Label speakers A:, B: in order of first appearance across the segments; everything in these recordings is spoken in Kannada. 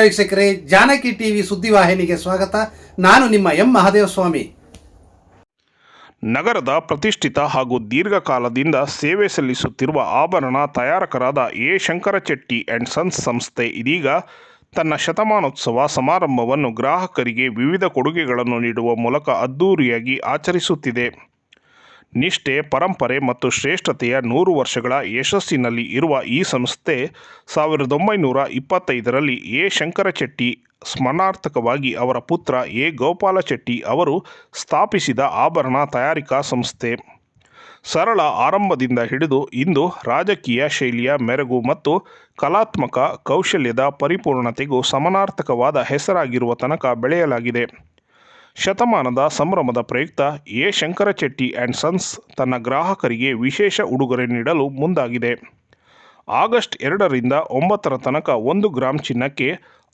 A: ವೀಕ್ಷಕರೇ, ಜಾನಕಿ ಟಿವಿ ಸುದ್ದಿವಾಹಿನಿಗೆ ಸ್ವಾಗತ. ನಾನು ನಿಮ್ಮ ಎಂ ಮಹಾದೇವಸ್ವಾಮಿ.
B: ನಗರದ ಪ್ರತಿಷ್ಠಿತ ಹಾಗೂ ದೀರ್ಘಕಾಲದಿಂದ ಸೇವೆ ಸಲ್ಲಿಸುತ್ತಿರುವ ಆಭರಣ ತಯಾರಕರಾದ ಎ. ಶಂಕರಚೆಟ್ಟಿ ಆ್ಯಂಡ್ ಸನ್ಸ್ ಸಂಸ್ಥೆ ಇದೀಗ ತನ್ನ ಶತಮಾನೋತ್ಸವ ಸಮಾರಂಭವನ್ನು ಗ್ರಾಹಕರಿಗೆ ವಿವಿಧ ಕೊಡುಗೆಗಳನ್ನು ನೀಡುವ ಮೂಲಕ ಅದ್ದೂರಿಯಾಗಿ ಆಚರಿಸುತ್ತಿದೆ. ನಿಷ್ಠೆ, ಪರಂಪರೆ ಮತ್ತು ಶ್ರೇಷ್ಠತೆಯ ನೂರು ವರ್ಷಗಳ ಯಶಸ್ಸಿನಲ್ಲಿ ಇರುವ ಈ ಸಂಸ್ಥೆ ಸಾವಿರದ ಒಂಬೈನೂರ ಇಪ್ಪತ್ತೈದರಲ್ಲಿ ಎ. ಶಂಕರಚೆಟ್ಟಿ ಸ್ಮರಣಾರ್ಥಕವಾಗಿ ಅವರ ಪುತ್ರ ಎ. ಗೋಪಾಲಚೆಟ್ಟಿ ಅವರು ಸ್ಥಾಪಿಸಿದ ಆಭರಣ ತಯಾರಿಕಾ ಸಂಸ್ಥೆ. ಸರಳ ಆರಂಭದಿಂದ ಹಿಡಿದು ಇಂದು ರಾಜಕೀಯ ಶೈಲಿಯ ಮೆರಗು ಮತ್ತು ಕಲಾತ್ಮಕ ಕೌಶಲ್ಯದ ಪರಿಪೂರ್ಣತೆಗೂ ಸಮನಾರ್ಥಕವಾದ ಹೆಸರಾಗಿರುವ ತನಕ ಬೆಳೆಯಲಾಗಿದೆ. ಶತಮಾನದ ಸಂಭ್ರಮದ ಪ್ರಯುಕ್ತ ಎ. ಶಂಕರಚೆಟ್ಟಿ ಆ್ಯಂಡ್ ಸನ್ಸ್ ತನ್ನ ಗ್ರಾಹಕರಿಗೆ ವಿಶೇಷ ಉಡುಗೊರೆ ನೀಡಲು ಮುಂದಾಗಿದೆ. ಆಗಸ್ಟ್ ಎರಡರಿಂದ ಒಂಬತ್ತರ ತನಕ ಒಂದು ಗ್ರಾಮ್ ಚಿನ್ನಕ್ಕೆ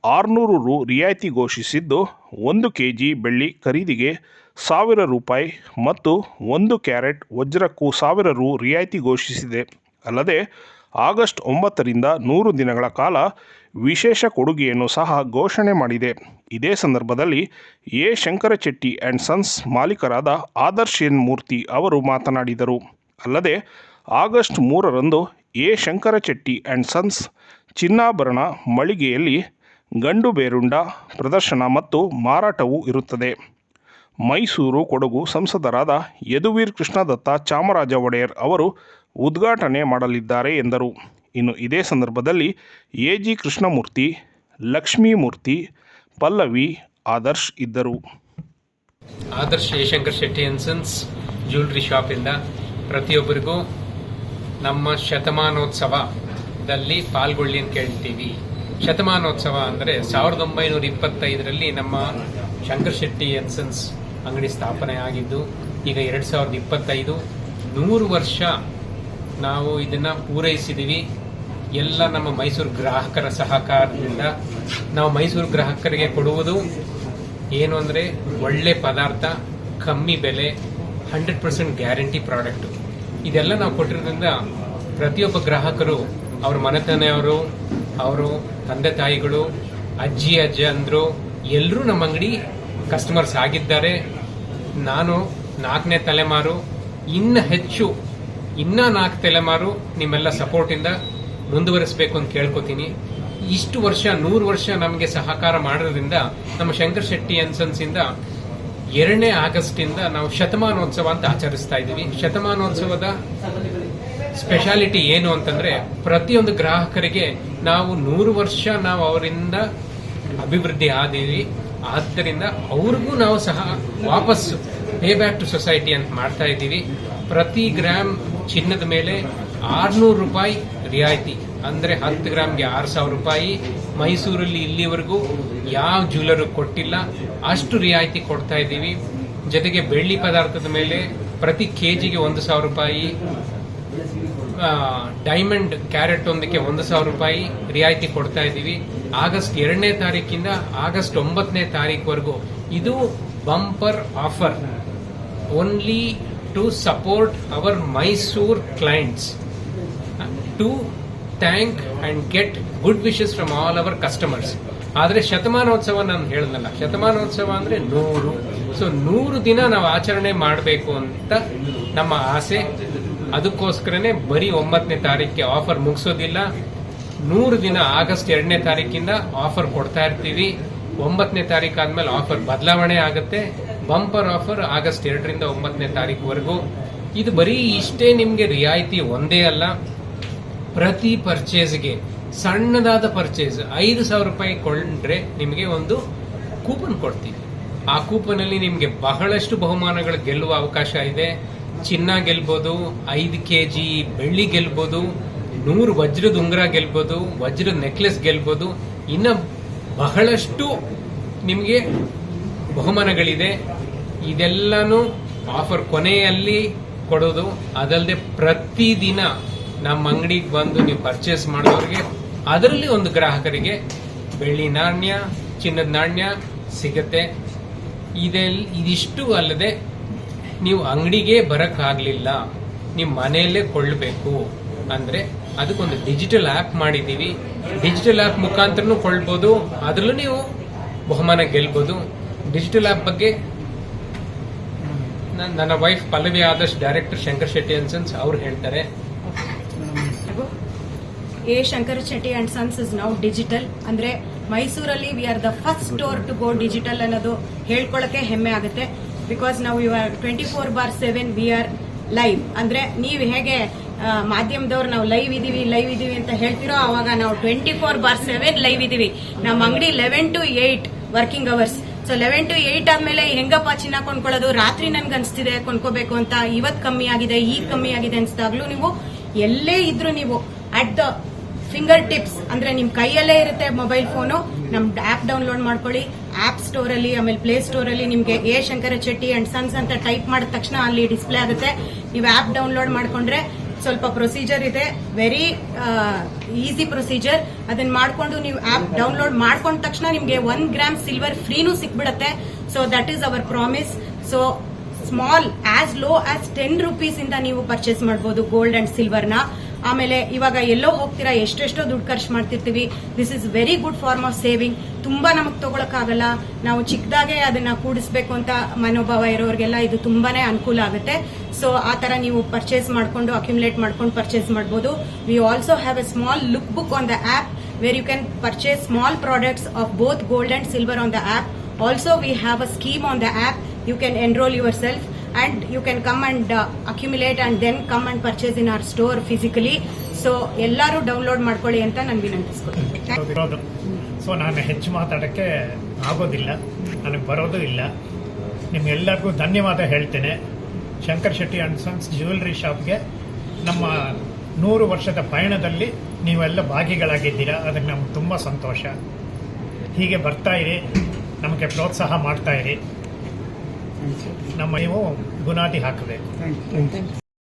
B: ಆರುನೂರು ರು ರಿಯಾಯಿತಿ ಘೋಷಿಸಿದ್ದು, ಒಂದು ಕೆ ಜಿ ಬೆಳ್ಳಿ ಖರೀದಿಗೆ ಸಾವಿರ ರೂಪಾಯಿ ಮತ್ತು ಒಂದು ಕ್ಯಾರೆಟ್ ವಜ್ರಕ್ಕೂ ಸಾವಿರ ರು ರಿಯಾಯಿತಿ ಘೋಷಿಸಿದೆ. ಅಲ್ಲದೆ ಆಗಸ್ಟ್ ಒಂಬತ್ತರಿಂದ ನೂರು ದಿನಗಳ ಕಾಲ ವಿಶೇಷ ಕೊಡುಗೆಯನ್ನು ಸಹ ಘೋಷಣೆ ಮಾಡಿದೆ. ಇದೇ ಸಂದರ್ಭದಲ್ಲಿ ಎ. ಶಂಕರಚೆಟ್ಟಿ ಆ್ಯಂಡ್ ಸನ್ಸ್ ಮಾಲೀಕರಾದ ಆದರ್ಶ್ ಮೂರ್ತಿ ಅವರು ಮಾತನಾಡಿದರು. ಅಲ್ಲದೆ, ಆಗಸ್ಟ್ ಮೂರರಂದು ಎ. ಶಂಕರಚೆಟ್ಟಿ ಆ್ಯಂಡ್ ಸನ್ಸ್ ಚಿನ್ನಾಭರಣ ಮಳಿಗೆಯಲ್ಲಿ ಗಂಡು ಬೇರುಂಡ ಪ್ರದರ್ಶನ ಮತ್ತು ಮಾರಾಟವೂ ಇರುತ್ತದೆ. ಮೈಸೂರು ಕೊಡಗು ಸಂಸದರಾದ ಯದುವೀರ್ ಕೃಷ್ಣದತ್ತ ಚಾಮರಾಜ ಒಡೆಯರ್ ಅವರು ಉದ್ಘಾಟನೆ ಮಾಡಲಿದ್ದಾರೆ ಎಂದರು. ಇನ್ನು ಇದೇ ಸಂದರ್ಭದಲ್ಲಿ ಎ ಜಿ ಕೃಷ್ಣಮೂರ್ತಿ ಲಕ್ಷ್ಮೀಮೂರ್ತಿ ಪಲ್ಲವಿ ಆದರ್ಶ್ ಇದ್ದರು.
C: Adarsh Jayashankar Shetty and sons jewellery ಶಾಪಿಂದ ಪ್ರತಿಯೊಬ್ಬರಿಗೂ ನಮ್ಮ ಶತಮಾನೋತ್ಸವದಲ್ಲಿ ಪಾಲ್ಗೊಳ್ಳಿ ಅಂತ ಕೇಳ್ತೀವಿ. ಶತಮಾನೋತ್ಸವ ಅಂದರೆ ಸಾವಿರದ ಒಂಬೈನೂರ ಇಪ್ಪತ್ತೈದರಲ್ಲಿ ನಮ್ಮ ಶಂಕರ್ ಶೆಟ್ಟಿ ಅಂಡ್ ಸನ್ಸ್ ಅಂಗಡಿ ಸ್ಥಾಪನೆ ಆಗಿದ್ದು, ಈಗ ಎರಡು ಸಾವಿರದ ಇಪ್ಪತ್ತೈದು, ನೂರು ವರ್ಷ ನಾವು ಇದನ್ನು ಪೂರೈಸಿದೀವಿ. ಎಲ್ಲ ನಮ್ಮ ಮೈಸೂರು ಗ್ರಾಹಕರ ಸಹಕಾರದಿಂದ. ನಾವು ಮೈಸೂರು ಗ್ರಾಹಕರಿಗೆ ಕೊಡುವುದು ಏನು ಅಂದರೆ ಒಳ್ಳೆ ಪದಾರ್ಥ, ಕಮ್ಮಿ ಬೆಲೆ, ಹಂಡ್ರೆಡ್ ಪರ್ಸೆಂಟ್ ಗ್ಯಾರಂಟಿ ಪ್ರಾಡಕ್ಟು. ಇದೆಲ್ಲ ನಾವು ಕೊಟ್ಟಿರೋದ್ರಿಂದ ಪ್ರತಿಯೊಬ್ಬ ಗ್ರಾಹಕರು ಅವ್ರ ಮನೆತನೆಯವರು ಅವರು ತಂದೆ ತಾಯಿಗಳು, ಅಜ್ಜಿ, ಅಜ್ಜ ಅಂದರು ಎಲ್ಲರೂ ನಮ್ಮ ಅಂಗಡಿ ಕಸ್ಟಮರ್ಸ್ ಆಗಿದ್ದಾರೆ. ನಾನು ನಾಲ್ಕನೇ ತಲೆಮಾರು. ಇನ್ನು ಹೆಚ್ಚು ಇನ್ನ ನಾಲ್ಕು ತಲೆಮಾರು ನಿಮ್ಮೆಲ್ಲ ಸಪೋರ್ಟಿಂದ ಮುಂದುವರಿಸಬೇಕು ಅಂತ ಕೇಳ್ಕೊತೀನಿ. ಇಷ್ಟು ವರ್ಷ, ನೂರು ವರ್ಷ ನಮಗೆ ಸಹಕಾರ ಮಾಡೋದ್ರಿಂದ ನಮ್ಮ ಶಂಕರ್ ಶೆಟ್ಟಿ ಅನ್ಸನ್ಸ್ ಇಂದ ಎರಡನೇ ಆಗಸ್ಟ್ ಇಂದ ನಾವು ಶತಮಾನೋತ್ಸವ ಅಂತ ಆಚರಿಸ್ತಾ ಇದ್ದೀವಿ. ಶತಮಾನೋತ್ಸವದ ಸ್ಪೆಷಾಲಿಟಿ ಏನು ಅಂತಂದ್ರೆ ಪ್ರತಿಯೊಂದು ಗ್ರಾಹಕರಿಗೆ ನಾವು ನೂರು ವರ್ಷ ನಾವು ಅವರಿಂದ ಅಭಿವೃದ್ಧಿ ಆದೀವಿ. ಆದ್ದರಿಂದ ಅವ್ರಿಗೂ ನಾವು ಸಹ ವಾಪಸ್ ಪೇ ಬ್ಯಾಕ್ ಟು ಸೊಸೈಟಿ ಅಂತ ಮಾಡ್ತಾ ಇದ್ದೀವಿ. ಪ್ರತಿ ಗ್ರಾಮ್ ಚಿನ್ನದ ಮೇಲೆ ಆರ್ನೂರು ರೂಪಾಯಿ ರಿಯಾಯಿತಿ. ಅಂದ್ರೆ ಹತ್ತು ಗ್ರಾಮ್ಗೆ ಆರು ಸಾವಿರ ರೂಪಾಯಿ. ಮೈಸೂರಲ್ಲಿ ಇಲ್ಲಿವರೆಗೂ ಯಾವ ಜ್ಯುವೆಲರು ಕೊಟ್ಟಿಲ್ಲ. ಅಷ್ಟು ರಿಯಾಯಿತಿ ಕೊಡ್ತಾ ಇದ್ದೀವಿ. ಜೊತೆಗೆ ಬೆಳ್ಳಿ ಪದಾರ್ಥದ ಮೇಲೆ ಪ್ರತಿ ಕೆಜಿಗೆ ಒಂದು ಸಾವಿರ ರೂಪಾಯಿ. ಡೈಮಂಡ್ ಕ್ಯಾರೆಟ್ ಒಂದಕ್ಕೆ ಒಂದು ಸಾವಿರ ರೂಪಾಯಿ ರಿಯಾಯಿತಿ ಕೊಡ್ತಾ ಇದ್ದೀವಿ. ಆಗಸ್ಟ್ ಎರಡನೇ ತಾರೀಕಿಂದ ಆಗಸ್ಟ್ ಒಂಬತ್ತನೇ ತಾರೀಕುವರೆಗೂ ಇದು bumper offer only to support our Mysore clients to thank and get good wishes from all our customers ಆದರೆ ಶತಮಾನೋತ್ಸವ ನಾನು ಹೇಳಿದ್ನಲ್ಲ ಶತಮಾನೋತ್ಸವ ಅಂದರೆ ನೂರು. ಸೊ ನೂರು ದಿನ ನಾವು ಆಚರಣೆ ಮಾಡಬೇಕು ಅಂತ ನಮ್ಮ ಆಸೆ. ಅದಕ್ಕೋಸ್ಕರನೇ ಬರೀ ಒಂಬತ್ತನೇ ತಾರೀಕಿಗೆ ಆಫರ್ ಮುಗಿಸೋದಿಲ್ಲ. ನೂರು ದಿನ ಆಗಸ್ಟ್ ಎರಡನೇ ತಾರೀಕಿಂದ ಆಫರ್ ಕೊಡ್ತಾ ಇರ್ತೀವಿ. ಒಂಬತ್ತನೇ ತಾರೀಕು ಆದಮೇಲೆ ಆಫರ್ ಬದಲಾವಣೆ ಆಗುತ್ತೆ. ಬಂಪರ್ ಆಫರ್ ಆಗಸ್ಟ್ ಎರಡರಿಂದ ಒಂಬತ್ತನೇ ತಾರೀಕುವರೆಗೂ. ಇದು ಬರೀ ಇಷ್ಟೇ ನಿಮಗೆ ರಿಯಾಯಿತಿ ಒಂದೇ ಅಲ್ಲ. ಪ್ರತಿ ಪರ್ಚೇಸ್ಗೆ ಸಣ್ಣದಾದ ಪರ್ಚೇಸ್ ಐದು ಸಾವಿರ ರೂಪಾಯಿ ಕೊಂಡ್ರೆ ನಿಮಗೆ ಒಂದು ಕೂಪನ್ ಕೊಡ್ತೀವಿ. ಆ ಕೂಪನ್ ಅಲ್ಲಿ ನಿಮಗೆ ಬಹಳಷ್ಟು ಬಹುಮಾನಗಳು ಗೆಲ್ಲುವ ಅವಕಾಶ ಇದೆ. ಚಿನ್ನ ಗೆಲ್ಬೋದು, ಐದು ಕೆ ಜಿ ಬೆಳ್ಳಿ ಗೆಲ್ಬೋದು, ನೂರು ವಜ್ರದ ಉಂಗುರ ಗೆಲ್ಬೋದು ವಜ್ರದ ನೆಕ್ಲೆಸ್ ಗೆಲ್ಬೋದು. ಇನ್ನ ಬಹಳಷ್ಟು ನಿಮಗೆ ಬಹುಮಾನಗಳಿದೆ. ಇದೆಲ್ಲಾನು ಆಫರ್ ಕೊನೆಯಲ್ಲಿ ಕೊಡೋದು. ಅದಲ್ಲದೆ ಪ್ರತಿದಿನ ನಮ್ಮ ಅಂಗಡಿಗೆ ಬಂದು ನೀವು ಪರ್ಚೇಸ್ ಮಾಡೋರಿಗೆ, ಅದರಲ್ಲಿ ಒಂದು ಗ್ರಾಹಕರಿಗೆ ಬೆಳ್ಳಿ ನಾಣ್ಯ, ಚಿನ್ನದ ನಾಣ್ಯ ಸಿಗತ್ತೆ. ಇದೆಲ್, ಇದಿಷ್ಟು ಅಲ್ಲದೆ ನೀವು ಅಂಗಡಿಗೆ ಬರೋಕ್ಕಾಗಲಿಲ್ಲ ನಿಮ್ಮ ಮನೆಯಲ್ಲೇ ಕೊಳ್ಳಬೇಕು. ಅಂದ್ರೆ ಅದಕ್ಕೊಂದು ಡಿಜಿಟಲ್ ಆ್ಯಪ್ ಮಾಡಿದ್ದೀವಿ. ಡಿಜಿಟಲ್ ಆ್ಯಪ್ ಮುಖಾಂತರನೂ ಕೊಳ್ಬೋದು ಅದರಲ್ಲೂ ನೀವು ಬಹುಮಾನ ಗೆಲ್ಬೋದು. ಡಿಜಿಟಲ್ ಆ್ಯಪ್ ಬಗ್ಗೆ ನನ್ನ wife Pallavi Adarsh director Shankar Shetty sons ಅವ್ರು ಹೇಳ್ತಾರೆ.
D: A Shankar Shetty and sons is now digital ಅಂದ್ರೆ ಮೈಸೂರಲ್ಲಿ we are the first store to go digital ಅನ್ನೋದು ಹೇಳ್ಕೊಳ್ಳಕ್ಕೆ ಹೆಮ್ಮೆ ಆಗುತ್ತೆ. ಬಿಕಾಸ್ ನಾವು are twenty four bar seven we are live ಅಂದ್ರೆ ನೀವು ಹೇಗೆ ಮಾಧ್ಯಮದವ್ರು ನಾವು ಲೈವ್ ಇದೀವಿ ಲೈವ್ ಇದೀವಿ ಅಂತ ಹೇಳ್ತಿರೋ ಅವಾಗ ನಾವು twenty four bar seven live ಇದೀವಿ. ನಮ್ಮ ಅಂಗಡಿ eleven to eight working hours so eleven to eight ಆದ್ಮೇಲೆ ಹೆಂಗಪ್ಪ ಚಿನ್ನ ಕೊಂಡ್ಕೊಳ್ಳೋದು? ರಾತ್ರಿ ನನ್ಗೆ ಅನ್ಸ್ತಿದೆ, ಕೊಂಡ್ಕೋಬೇಕು ಅಂತ. ಇವತ್ ಕಮ್ಮಿ ಆಗಿದೆ, ಈಗ ಕಮ್ಮಿ ಆಗಿದೆ ಅನ್ಸ್ದಾಗ್ಲೂ ನೀವು ಎಲ್ಲೇ ಇದ್ರು ನೀವು ಅಟ್ ದ ಫಿಂಗರ್ ಟಿಪ್ಸ್ ಅಂದ್ರೆ ನಿಮ್ ಕೈಯಲ್ಲೇ ಇರುತ್ತೆ ಮೊಬೈಲ್ ಫೋನು ನಮ್ ಆಪ್ ಡೌನ್ಲೋಡ್ ಮಾಡ್ಕೊಳ್ಳಿ. ಆಪ್ ಸ್ಟೋರ್ ಅಲ್ಲಿ, ಆಮೇಲೆ ಪ್ಲೇ ಸ್ಟೋರ್ ಅಲ್ಲಿ ನಿಮ್ಗೆ A Shankara Chetti and sons ಅಂತ ಟೈಪ್ ಮಾಡಿದ ತಕ್ಷಣ ಅಲ್ಲಿ ಡಿಸ್ಪ್ಲೇ ಆಗುತ್ತೆ. ನೀವು ಆಪ್ ಡೌನ್ಲೋಡ್ ಮಾಡ್ಕೊಂಡ್ರೆ ಸ್ವಲ್ಪ ಪ್ರೊಸೀಜರ್ ಇದೆ. ವೆರಿ ಈಸಿ ಪ್ರೊಸೀಜರ್ ಅದನ್ನ ಮಾಡಿಕೊಂಡು ನೀವು ಆಪ್ ಡೌನ್ಲೋಡ್ ಮಾಡ್ಕೊಂಡ ತಕ್ಷಣ ನಿಮಗೆ ಒನ್ ಗ್ರಾಮ್ ಸಿಲ್ವರ್ ಫ್ರೀನೂ ಸಿಕ್ಬಿಡತ್ತೆ. So that is our promise so small as low as ten rupees ಇಂದ ನೀವು ಪರ್ಚೇಸ್ ಮಾಡಬಹುದು ಗೋಲ್ಡ್ ಅಂಡ್ ಸಿಲ್ವರ್ನ. ಆಮೇಲೆ ಇವಾಗ ಎಲ್ಲೋ ಹೋಗ್ತೀರಾ, ಎಷ್ಟೆಷ್ಟೋ ದುಡ್ಡು ಖರ್ಚು ಮಾಡ್ತಿರ್ತೀವಿ. This is very good form of saving ತುಂಬಾ ನಮಗೆ ತಗೊಳಕ್ಕಾಗಲ್ಲ. ನಾವು ಚಿಕ್ಕದಾಗೆ ಅದನ್ನ ಕೂಡಿಸ್ಬೇಕು ಅಂತ ಮನೋಭಾವ ಇರೋರಿಗೆಲ್ಲ ಇದು ತುಂಬಾನೇ ಅನುಕೂಲ ಆಗುತ್ತೆ. ಸೊ ಆ ತರ ನೀವು ಪರ್ಚೇಸ್ ಮಾಡಿಕೊಂಡು ಅಕ್ಯುಮುಲೇಟ್ ಮಾಡ್ಕೊಂಡು ಪರ್ಚೇಸ್ ಮಾಡಬಹುದು we also have a small look book on the app where you can purchase small products of both gold and silver on the app also we have a scheme on the app you can enrol yourself and you can come and accumulate and then come and purchase in our store physically so ಎಲ್ಲರೂ ಡೌನ್ಲೋಡ್ ಮಾಡ್ಕೊಳ್ಳಿ ಅಂತ ನಾನು
E: ವಿನಂತಿಸ್ಕೊಳ್ತೀನಿ. ಸೊ ನಾನು ಹೆಚ್ಚು ಮಾತಾಡೋಕ್ಕೆ ಆಗೋದಿಲ್ಲ. ನನಗೆ ಬರೋದು ಇಲ್ಲ. ನಿಮ್ಗೆಲ್ಲರಿಗೂ ಧನ್ಯವಾದ ಹೇಳ್ತೇನೆ. Shankar Shetty and sons jewellery ಶಾಪ್ಗೆ ನಮ್ಮ ನೂರು ವರ್ಷದ ಪಯಣದಲ್ಲಿ ನೀವೆಲ್ಲ ಭಾಗಿಗಳಾಗಿದ್ದೀರಾ? ಅದಕ್ಕೆ ನಮ್ಗೆ ತುಂಬ ಸಂತೋಷ. ಹೀಗೆ ಬರ್ತಾ ಇರಿ. ನಮಗೆ ಪ್ರೋತ್ಸಾಹ ಮಾಡ್ತಾ ಇರಿ. ನಮ್ಮ ನೀವು ಬುನಾದಿ ಹಾಕಬೇಕು.